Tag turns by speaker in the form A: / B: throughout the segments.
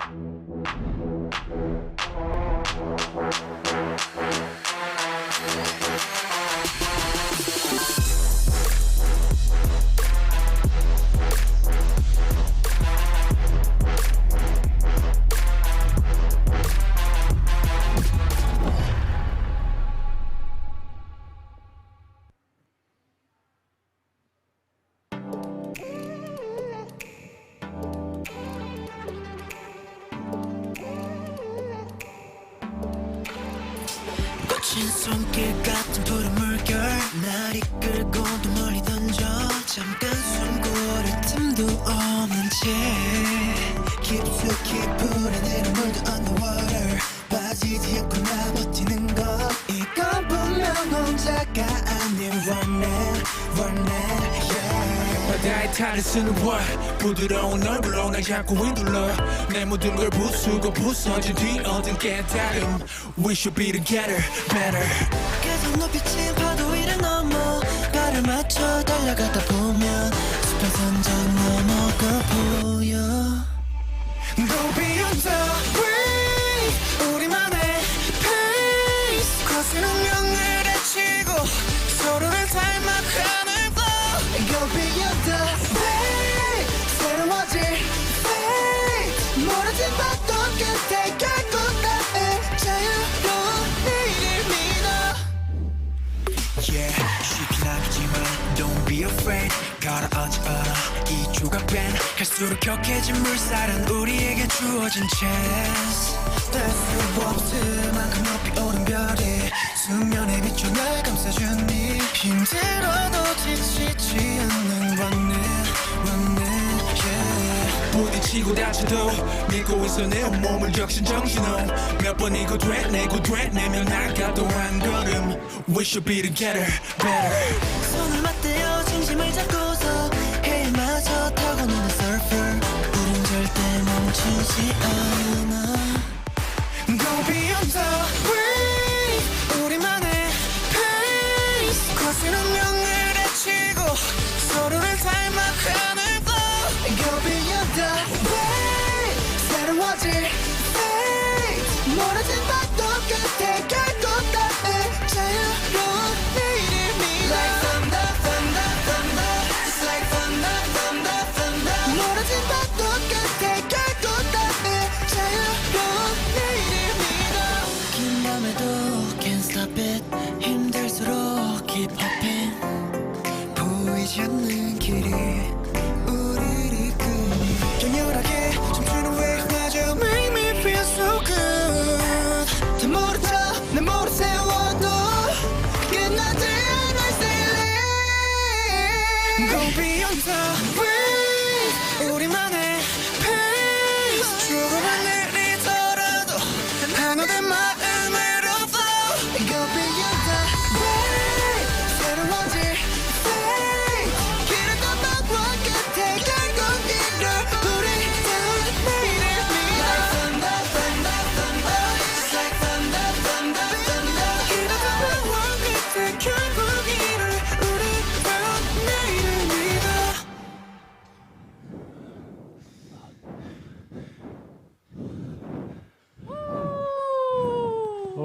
A: 거친 이끌고 또 멀리 던져. 잠깐 숨 고를 틈도 없는 채. 깊숙이 불어내는 물도 underwater 빠지지 않고 나 버티는 것 이건 분명 혼자가 아닌 one man one man yeah.
B: 바다에 탈을 쓰는 월 부드러운 얼굴로 날 자꾸 휘둘러. 내 모든 걸 부수고 부서진 뒤 얻은 깨달음. We should be together better.
A: 계속 높이 친 넘어 발을 맞춰 달려가다 보면 숲의 선전 넘어가 보여 갈수록 격해진 물살은 우리에게 주어진 chance. 뗄수 없을 만큼 높이 오른 별이 수면에 비춰 날 감싸주니 힘들어도 지치지 않는 왕래 왕래 yeah.
B: 부딪히고 다쳐도 믿고 있어 내 온몸을 적신 정신으로 몇 번이고 되뇌고 되뇌면 나가도 한 걸음. We should be together better
A: 멈추지 않아 Go beyond the wave 우리만의 pace 거센 운명을 헤치고 서로를 닮아 하늘 blow Go beyond the wave 새로워질 fate 모르진 우리만의 pace 조금만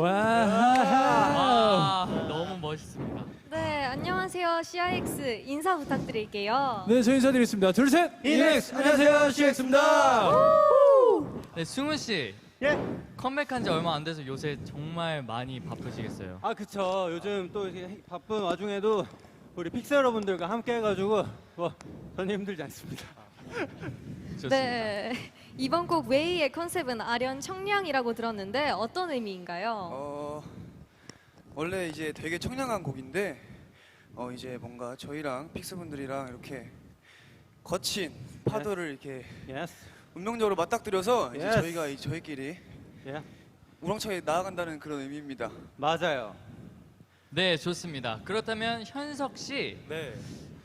C: 아, 너무 멋있습니다.
D: 네, 안녕하세요. CIX 인사 부탁드릴게요.
E: 네, 저희 인사드리겠습니다. 둘, 셋! 이넥스! 안녕하세요, CX입니다!
C: 네, 승훈 씨.
E: 예?
C: 컴백한 지 얼마 안 돼서 요새 정말 많이 바쁘시겠어요.
E: 아, 그쵸. 요즘 또 이렇게 바쁜 와중에도 우리 픽스 여러분들과 함께 해가지고 뭐, 전혀 힘들지 않습니다.
C: 좋습니다.
D: 네, 이번 곡 웨이의 컨셉은 아련 청량이라고 들었는데 어떤 의미인가요?
F: 어 원래 이제 되게 청량한 곡인데 어 이제 뭔가 저희랑 픽스분들이랑 이렇게 거친 파도를 이렇게
E: 예스.
F: 운명적으로 맞닥뜨려서 이제
E: Yes.
F: 저희가 이 저희끼리
E: 예.
F: 우렁차게 나아간다는 그런 의미입니다.
E: 맞아요.
C: 네, 좋습니다. 그렇다면 현석 씨,
E: 네.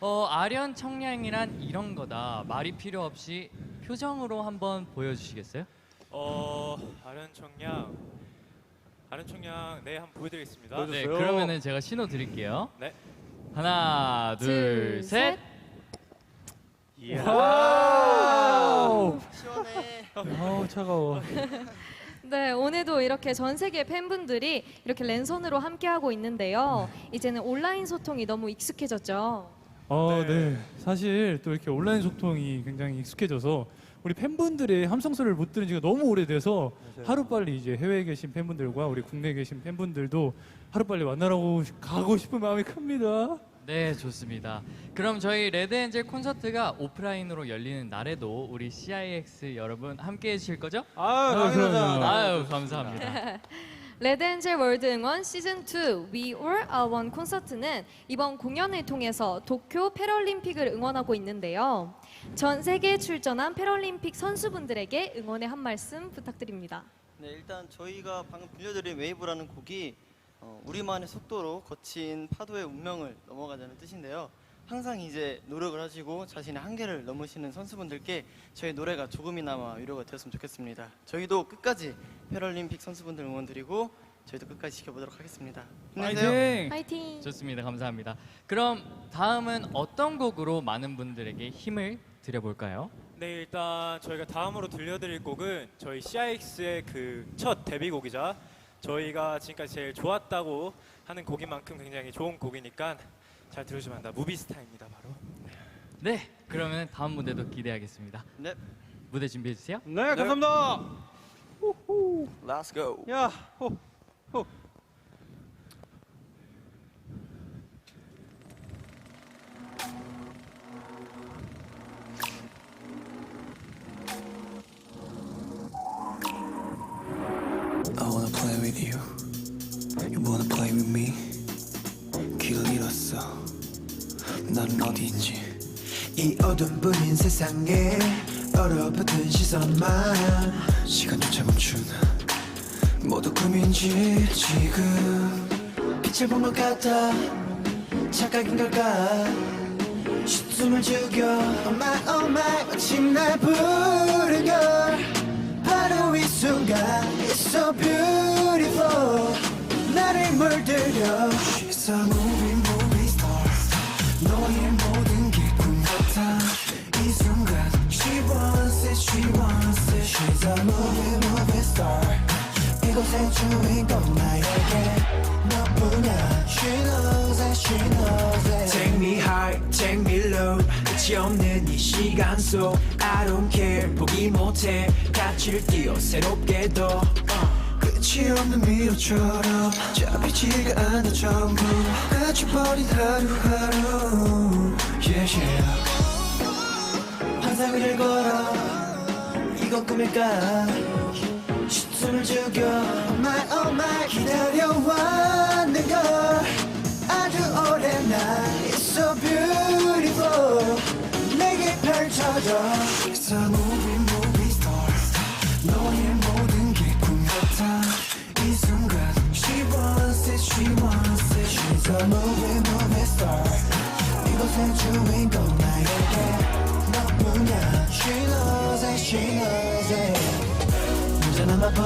C: 어, 아련 청량이란 이런 거다. 말이 필요 없이 표정으로 한번 보여주시겠어요?
G: 어 아련 청량 아련 청량 네 한번 보여드리겠습니다.
E: 보여줘-
C: 네,
E: 보여주세요.
C: 그러면은 제가 신호 드릴게요.
G: 네.
C: 하나, 둘,
D: 둘,
C: 셋.
D: 셋.
E: 아우 차가워.
D: 네, 오늘도 이렇게 전 세계 팬분들이 이렇게 랜선으로 함께하고 있는데요. 이제는 온라인 소통이 너무 익숙해졌죠.
E: 어, 네. 사실 또 이렇게 온라인 소통이 굉장히 익숙해져서 우리 팬분들의 함성소리를 못 들은 지가 너무 오래돼서 하루 빨리 이제 해외에 계신 팬분들과 우리 국내에 계신 팬분들도 하루 빨리 만나러 가고 싶은 마음이 큽니다.
C: 네, 좋습니다. 그럼 저희 레드엔젤 콘서트가 오프라인으로 열리는 날에도 우리 CIX 여러분 함께 해주실 거죠?
E: 아,
C: 네. 아유, 감사합니다.
D: 레드엔젤 월드 응원 시즌 2 We All Are One 콘서트는 이번 공연을 통해서 도쿄 패럴림픽을 응원하고 있는데요. 전 세계에 출전한 패럴림픽 선수분들에게 응원의 한 말씀 부탁드립니다.
H: 네, 일단 저희가 방금 들려드린 웨이브라는 곡이 어, 우리만의 속도로 거친 파도의 운명을 넘어가자는 뜻인데요. 항상 이제 노력을 하시고 자신의 한계를 넘으시는 선수분들께 저희 노래가 조금이나마 위로가 되었으면 좋겠습니다. 저희도 끝까지 패럴림픽 선수분들 응원드리고 저희도 끝까지 지켜보도록 하겠습니다. 힘내세요.
E: 파이팅!
D: 파이팅!
C: 좋습니다. 감사합니다. 그럼 다음은 어떤 곡으로 많은 분들에게 힘을 드려볼까요?
G: 네, 일단 저희가 다음으로 들려드릴 곡은 저희 CIX의 그 첫 데뷔곡이자 저희가 지금까지 제일 좋았다고 하는 곡인 만큼 굉장히 좋은 곡이니까 잘 들어주면 한다. 무비스타입니다, 바로.
C: 네, 그러면 다음 무대도 기대하겠습니다.
H: 네,
C: 무대 준비해 주세요.
E: 네, 감사합니다.
F: Let's go.
E: 야, 호, 호.
A: 어둠뿐인 세상에 얼어붙은 시선만 시간조차 멈춘 모두 꿈인지 지금 빛을 본 것 같아 착각인 걸까? 숨을 죽여. Oh my oh my 마침 날 부른 걸 바로 이 순간 It's so beautiful. 나를 물들여. She's a movie movie star. 너의 she wants it She's a movie movie star 이곳의 주인공 나에게 너뿐이야 She knows it she knows it Take me high take me low 끝이 없는 이 시간 속 I don't care 포기 못해 같이 뛰어 새롭게도 어. 끝이 없는 미로처럼 잡히지가 않아 전부 갇혀버린 하루하루 yeah yeah 환상을 걸어 이건 꿈일까 숨을 죽여 Oh my oh my 기다려왔는 걸 아주 오랜 날 It's so beautiful 내게 펼쳐져 It's a movie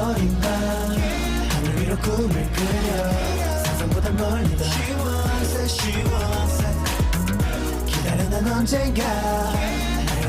A: 버린 밤 하늘 위로 꿈을 그려. 상상보다 멀리다. She wants it she wants it 기다려 난 언젠가.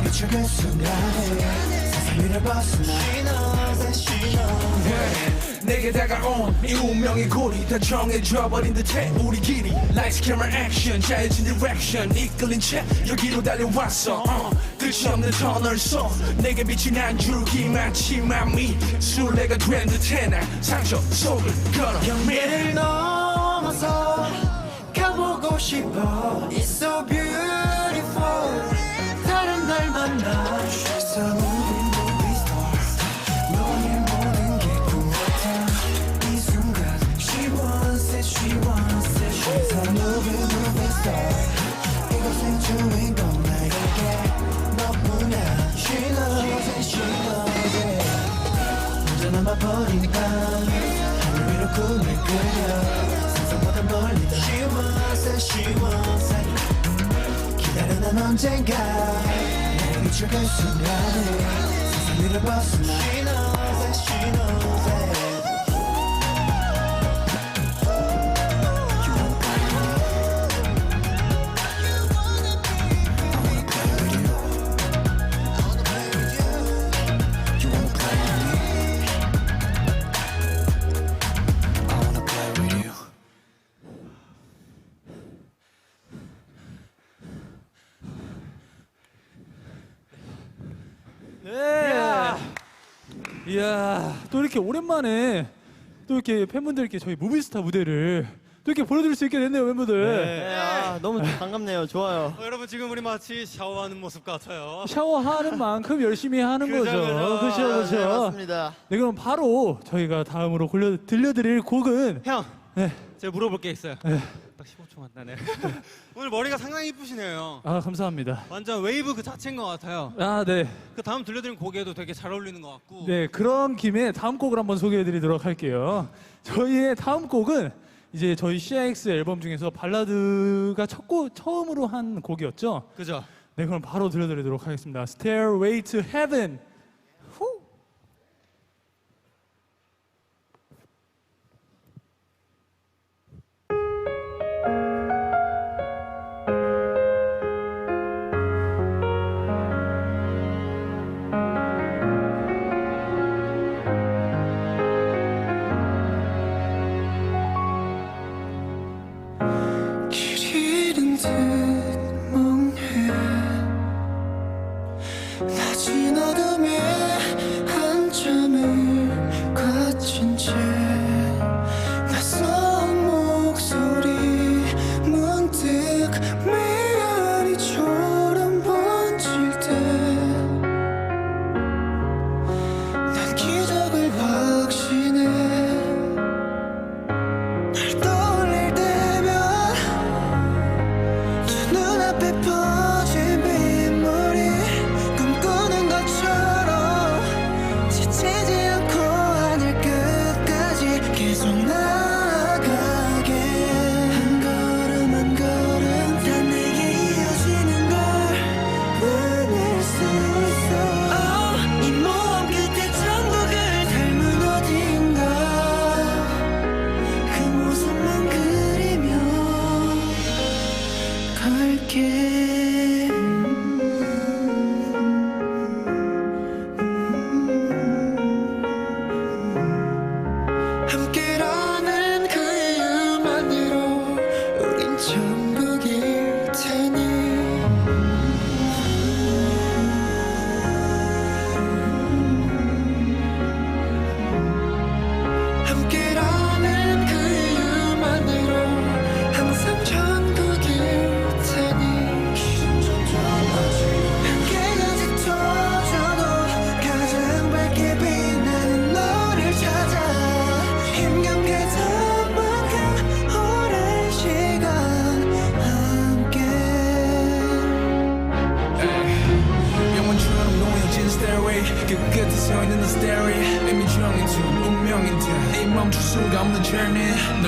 A: 비출 그 순간에 세상 위를 벗어나. She knows it she knows it
B: 내게 다가온 이 운명의 고리 다 정해져버린 듯해. 우리 길이 Lights, camera, action 자연진 direction. 이끌린 채 여기로 달려왔어. uh, 끝이 없는 터널 속 내게 빛이 난 줄기 많지만 미술래가 된 듯해. 난 상처 속을 걸어.
A: 경계를 넘어서 가보고 싶어. It's so beautiful 혼자 남아버린 밤 하늘 위로 꿈을 그려. 상상보다 멀리다. She wants it, she wants it 기다려 난 언젠가. 비출 그 순간에 세상 위를 벗어나 She
E: 이야 또 이렇게 오랜만에 또 이렇게 팬분들께 저희 무비스타 무대를 또 이렇게 보여드릴 수 있게 됐네요 멤버들
H: 네, 아, 너무 반갑네요. 좋아요.
I: 어, 여러분 지금 우리 마치 샤워하는 모습 같아요.
E: 샤워하는 만큼 열심히 하는
I: 그죠,
E: 거죠
I: 그죠.
E: 그렇죠
H: 네,
E: 그렇죠
H: 맞습니다.
E: 네 그럼 바로 저희가 다음으로 골려, 들려드릴 곡은
I: 형,
E: 네.
I: 제가 물어볼 게 있어요.
E: 네.
I: 딱 15초만 나네. 오늘 머리가 상당히 이쁘시네요.
E: 아 감사합니다
I: 완전 웨이브 그 자체인 것 같아요.
E: 아 네
I: 그 다음 들려드린 곡에도 되게 잘 어울리는 것 같고.
E: 네, 그런 김에 다음 곡을 한번 소개해드리도록 할게요. 저희의 다음 곡은 이제 저희 CIX 앨범 중에서 발라드가 첫 곡, 처음으로 한 곡이었죠.
I: 그죠?
E: 네, 그럼 바로 들려드리도록 하겠습니다. Stairway to Heaven.
A: 끝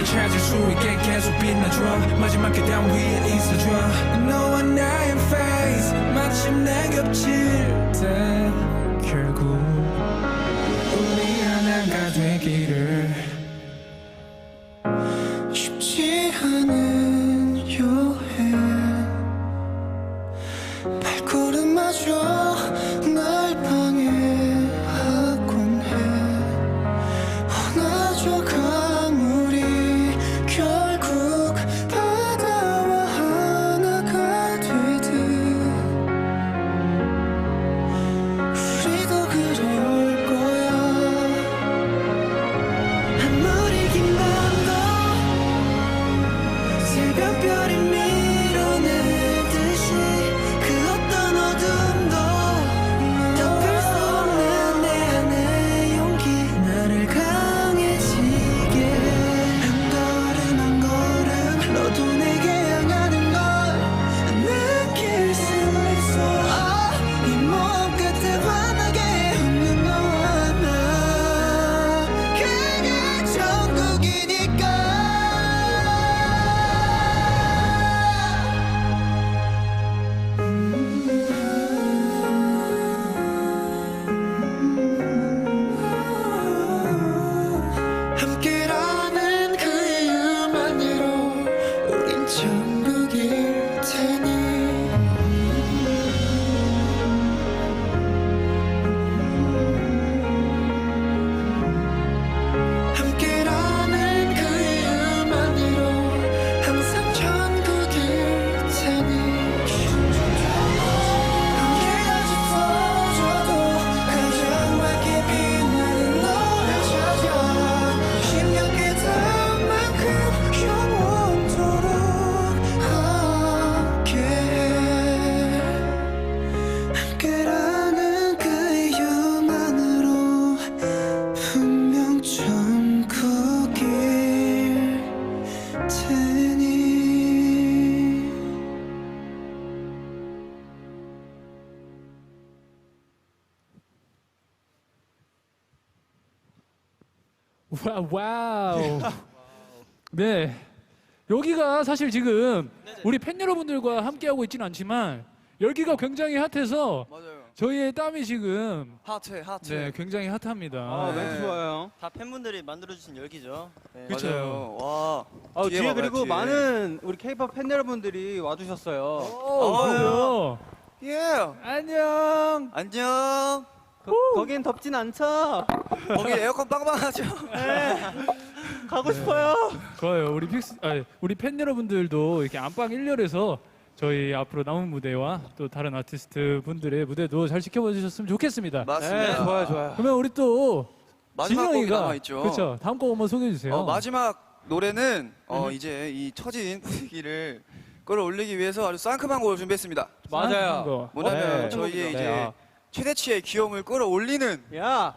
B: journey 널 찾을 수 있게 계속 빛나 줘 마지막 계단 위에 있어줘 너와 나의 face 마침 내 겹칠 때 결국
E: 사실 지금 우리 팬 여러분들과 함께하고 있지는 않지만 열기가 굉장히 핫해서
F: 맞아요.
E: 저희의 땀이 지금
F: 하트 하트.
E: 네, 굉장히 핫합니다.
I: 아,
F: 네.
I: 멘트 좋아요.
H: 다 팬분들이 만들어주신 열기죠. 네.
E: 그쵸.
F: 맞아요. 와.
I: 아, 뒤에,
F: 봐봐요,
I: 그리고
F: 뒤에.
I: 많은 우리 케이팝 팬 여러분들이 와주셨어요.
E: 오, 그래요.
F: 예.
E: 안녕.
F: 안녕.
I: 거, 거긴 덥진 않죠?
F: 거기 에어컨 빵빵하죠?
I: 가고 싶어요.
E: 좋아요. 우리 픽스, 아, 우리 팬 여러분들도 이렇게 안방 1열에서 저희 앞으로 남은 무대와 또 다른 아티스트 분들의 무대도 잘 지켜봐 주셨으면 좋겠습니다.
F: 맞습니다.
I: 네, 좋아요, 좋아요.
E: 그러면 우리 또
F: 마지막 곡이
E: 진영이가
F: 남아 있죠.
E: 그렇죠. 다음 곡 한번 소개해 주세요.
F: 어, 마지막 노래는 어,
E: 음.
F: 이제 이 처진 분위기를 끌어올리기 위해서 아주 상큼한 곡을 준비했습니다.
I: 맞아요.
E: 거.
F: 뭐냐면
I: 네.
F: 저희의
I: 네,
F: 이제
I: 아.
F: 최대치의 귀여움을 끌어올리는
I: 야,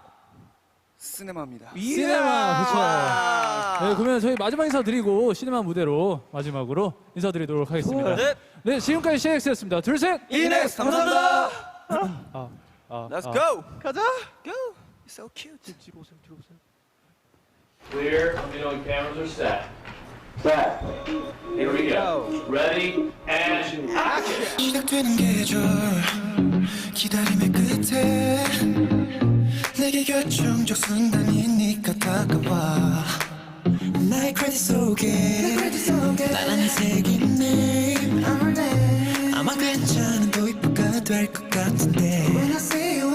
F: 시네마입니다.
E: 시네마 그렇죠.
F: 아.
E: 네, 그러면 저희 마지막 인사 드리고 시네마 무대로 마지막으로 인사드리도록 하겠습니다.
H: 네.
E: 네, 지금까지 CX였습니다. 둘, 셋.
F: 이넥스 감사합니다.
E: 아,
F: Let's
E: 아.
F: go.
I: 가자.
F: Go. So cute.
J: Clear, let me know when cameras are set. Set. Here we go. Ready and
A: 시작되는 계절 기다림의 끝에 내게 결정적 순간이니까 다가와. 나의 크레딧 속에. 나란히 새긴 name 아마 괜찮은 도입부가 될 것 같은데. When I see you